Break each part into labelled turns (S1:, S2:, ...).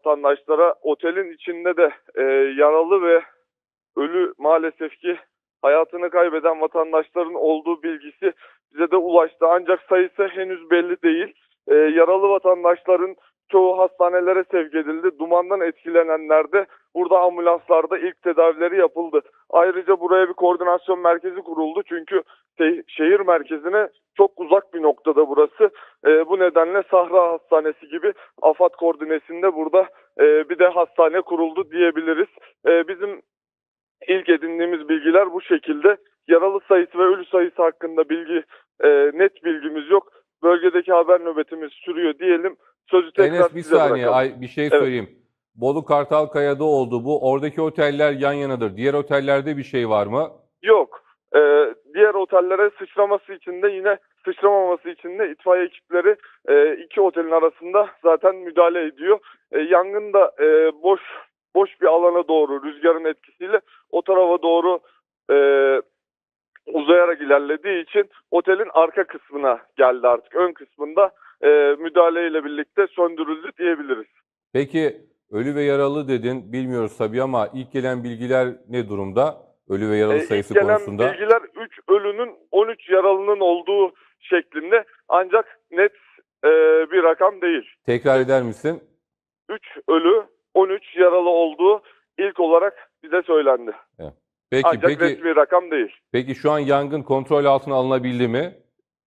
S1: vatandaşlara otelin içinde de e, yaralı ve ölü maalesef ki hayatını kaybeden vatandaşların olduğu bilgisi bize de ulaştı. Ancak sayısı henüz belli değil. E, yaralı vatandaşların çoğu hastanelere sevk edildi. Dumandan etkilenenler de burada ambulanslarda ilk tedavileri yapıldı. Ayrıca buraya bir koordinasyon merkezi kuruldu. Çünkü şeh- şehir merkezine çok uzak bir noktada burası. E, bu nedenle Sahra Hastanesi gibi AFAD koordinesinde burada e, bir de hastane kuruldu diyebiliriz. E, bizim ilk edindiğimiz bilgiler bu şekilde. Yaralı sayısı ve ölü sayısı hakkında bilgi e, net bilgimiz yok. Bölgedeki haber nöbetimiz sürüyor diyelim. Sözü tekrar
S2: Enes bir
S1: size
S2: saniye
S1: bırakalım.
S2: ay, bir şey söyleyeyim. Bolu Kartalkaya'da oldu bu. Oradaki oteller yan yanadır. Diğer otellerde bir şey var mı?
S1: Yok. Ee, diğer otellere sıçraması için de yine sıçramaması için de itfaiye ekipleri e, iki otelin arasında zaten müdahale ediyor. E, yangın da e, boş boş bir alana doğru rüzgarın etkisiyle o tarafa doğru e, uzayarak ilerlediği için otelin arka kısmına geldi artık. Ön kısmında e, müdahaleyle birlikte söndürüldü diyebiliriz.
S2: Peki ölü ve yaralı dedin. Bilmiyoruz tabii ama ilk gelen bilgiler ne durumda? Ölü ve yaralı
S1: E, ilk
S2: sayısı
S1: gelen
S2: konusunda.
S1: bilgiler 3 ölünün 13 yaralının olduğu şeklinde ancak net e, bir rakam değil.
S2: Tekrar eder misin?
S1: 3 ölü 13 yaralı olduğu ilk olarak bize söylendi.
S2: Peki
S1: ancak
S2: peki
S1: resmi rakam değil.
S2: peki şu an yangın kontrol altına alınabildi mi?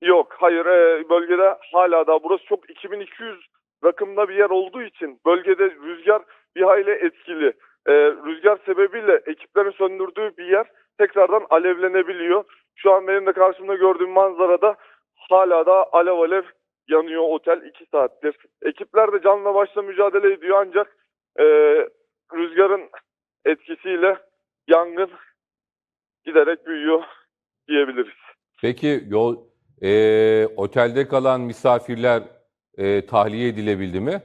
S1: Yok hayır e, bölgede hala da burası çok 2200 rakımda bir yer olduğu için bölgede rüzgar bir hayli etkili. E, rüzgar sebebiyle ekiplerin söndürdüğü bir yer tekrardan alevlenebiliyor. Şu an benim de karşımda gördüğüm manzarada hala da alev alev yanıyor otel 2 saattir. Ekipler de canla başla mücadele ediyor ancak e, rüzgarın etkisiyle yangın giderek büyüyor diyebiliriz.
S2: Peki yol eee, otelde kalan misafirler eee, tahliye edilebildi mi?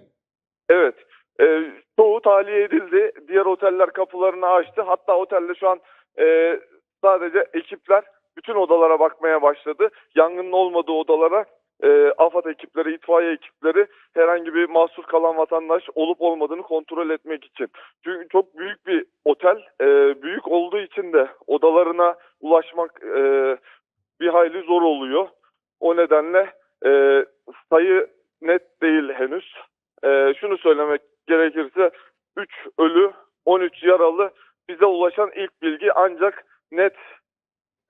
S1: Evet. E, çoğu tahliye edildi. Diğer oteller kapılarını açtı. Hatta otelde şu an e, sadece ekipler bütün odalara bakmaya başladı. Yangının olmadığı odalara e, AFAD ekipleri, itfaiye ekipleri herhangi bir mahsur kalan vatandaş olup olmadığını kontrol etmek için. Çünkü çok büyük bir otel. E, büyük olduğu için de odalarına ulaşmak e, bir hayli zor oluyor. O nedenle e, sayı net değil henüz. Ee, şunu söylemek gerekirse 3 ölü 13 yaralı bize ulaşan ilk bilgi ancak net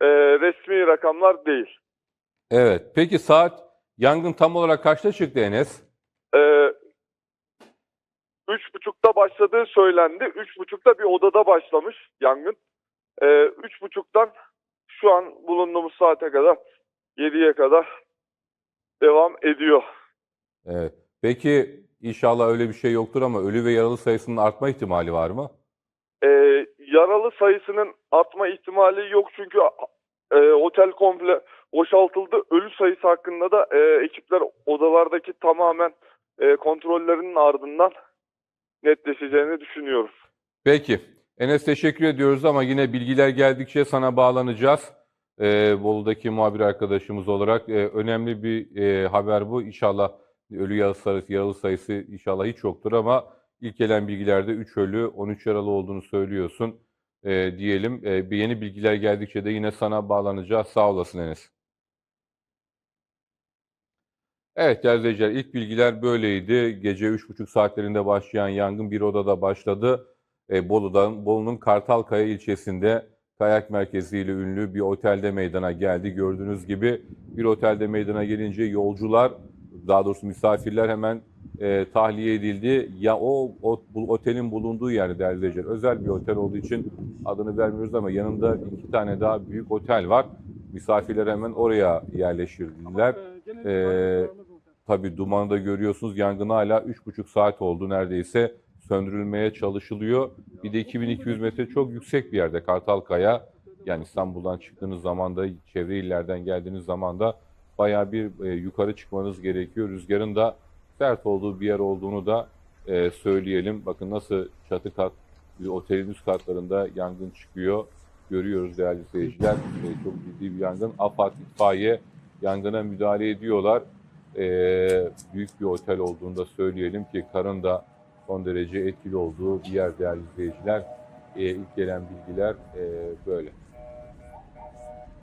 S1: e, resmi rakamlar değil.
S2: Evet. Peki saat yangın tam olarak kaçta çıktı Enes?
S1: Ee, üç buçukta başladığı söylendi. Üç buçukta bir odada başlamış yangın. Ee, üç buçuktan şu an bulunduğumuz saate kadar 7'ye kadar devam ediyor.
S2: Evet. Peki inşallah öyle bir şey yoktur ama ölü ve yaralı sayısının artma ihtimali var mı?
S1: Ee, yaralı sayısının artma ihtimali yok çünkü e, otel komple boşaltıldı. Ölü sayısı hakkında da e, ekipler odalardaki tamamen e, kontrollerinin ardından netleşeceğini düşünüyorum.
S2: Peki. Enes teşekkür ediyoruz ama yine bilgiler geldikçe sana bağlanacağız. Ee, Bolu'daki muhabir arkadaşımız olarak Ee, önemli bir e, haber bu. İnşallah ölü yaralı sayısı, yaralı sayısı inşallah hiç yoktur ama ilk gelen bilgilerde 3 ölü, 13 yaralı olduğunu söylüyorsun Ee, diyelim. Ee, bir yeni bilgiler geldikçe de yine sana bağlanacağız. Sağ olasın Enes. Evet değerli izleyiciler ilk bilgiler böyleydi. Gece 3.30 saatlerinde başlayan yangın bir odada başladı. E, Bolu'dan, Bolu'nun Kartalkaya ilçesinde kayak merkeziyle ünlü bir otelde meydana geldi. Gördüğünüz gibi bir otelde meydana gelince yolcular, daha doğrusu misafirler hemen e, tahliye edildi. Ya o, o bu otelin bulunduğu yer değerli izleyiciler. Özel bir otel olduğu için adını vermiyoruz ama yanında iki tane daha büyük otel var. Misafirler hemen oraya yerleştirdiler. Ee, Tabii dumanı da görüyorsunuz. Yangın hala 3,5 saat oldu neredeyse. Söndürülmeye çalışılıyor. Bir de 2200 metre çok yüksek bir yerde Kartalkaya. Yani İstanbul'dan çıktığınız zaman da çevre illerden geldiğiniz zaman da bayağı bir e, yukarı çıkmanız gerekiyor. Rüzgarın da sert olduğu bir yer olduğunu da e, söyleyelim. Bakın nasıl çatı kat, otelin üst katlarında yangın çıkıyor. Görüyoruz değerli seyirciler. E, çok ciddi bir yangın. AFAD, itfaiye yangına müdahale ediyorlar. Ee, büyük bir otel olduğunu da söyleyelim ki karın da son derece etkili olduğu bir yer değerli izleyiciler. E, ilk gelen bilgiler e, böyle.